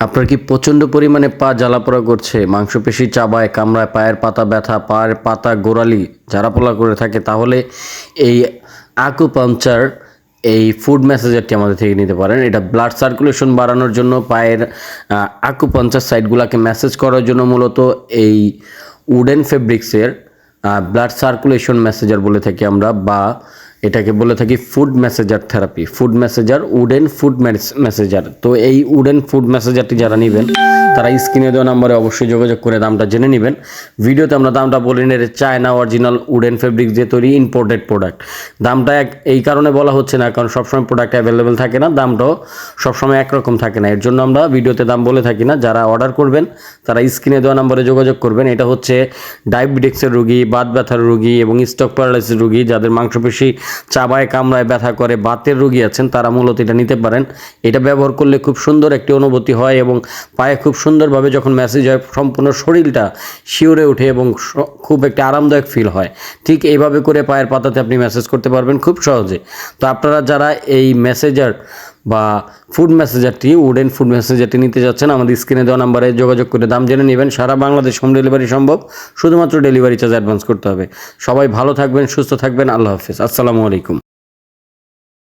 আপনার কি প্রচণ্ড পরিমাণে পা জ্বালাপোড়া করছে? মাংসপেশি চাবায় কামড়ায় পায়ের পাতা ব্যথা, পায়ের পাতা গোড়ালি ঝাড়াপোলা করে থাকে। তাহলে এই আকুপাংচার এই ফুড ম্যাসেজারটি আমাদের থেকে নিতে পারেন। এটা ব্লাড সার্কুলেশন বাড়ানোর জন্য, পায়ের আকুপাংচার সাইডগুলোকে ম্যাসেজ করার জন্য মূলত এই উডেন ফেব্রিক্সের ব্লাড সার্কুলেশন মেসেজার বলে থাকি আমরা, বা এটাকে বলে থাকি food massager therapy food massager wooden food massager তো এই উডেন ফুড মেসেজারটি যারা নেবেন তারা স্ক্রিনে দেওয়া নাম্বারে অবশ্যই যোগাযোগ করে দামটা জেনে নেবেন। ভিডিওতে আমরা দামটা বলে এটা চায়না অরিজিনাল উডেন ফেব্রিক দিয়ে তৈরি ইম্পোর্টেড প্রোডাক্ট দামটা এক, এই কারণে বলা হচ্ছে না, কারণ সবসময় প্রোডাক্ট অ্যাভেলেবেল থাকে না, দামটাও সবসময় একরকম থাকে না। এর জন্য আমরা ভিডিওতে দাম বলে থাকি না, যারা অর্ডার করবেন, তারা স্ক্রিনে দেওয়া নাম্বারে যোগাযোগ করবেন। এটা হচ্ছে ডায়াবেটিক্সের রুগী, বাত ব্যথার রুগী এবং স্টক প্যারালাইসিস রুগী, যাদের মাংসপেশি চাবায়, কামড়ায় ব্যথা করে, বাতের রুগী আছেন, তারা মূলত এটা নিতে পারেন। এটা ব্যবহার করলে খুব সুন্দর একটি অনুভূতি হয় এবং পায়ে খুব সুন্দরভাবে যখন মেসেজ হয়, সম্পূর্ণ শরীরটা শিউরে ওঠে এবং খুব একটা আরামদায়ক ফিল হয়। ঠিক এইভাবে করে পায়ের পাতাতে আপনি মেসেজ করতে পারবেন খুব সহজে। তো আপনারা যারা এই মেসেজার বা ফুড মেসেজারটি উডেন ফুড মেসেজারটি নিতে যাচ্ছেন, আমাদের স্ক্রিনে দেওয়া নাম্বারে যোগাযোগ করে দাম জেনে নেবেন। সারা বাংলাদেশ হোম ডেলিভারি সম্ভব, শুধুমাত্র ডেলিভারি চার্জ অ্যাডভান্স করতে হবে। সবাই ভালো থাকবেন, সুস্থ থাকবেন। আল্লাহ হাফিজ। আসসালামু আলাইকুম।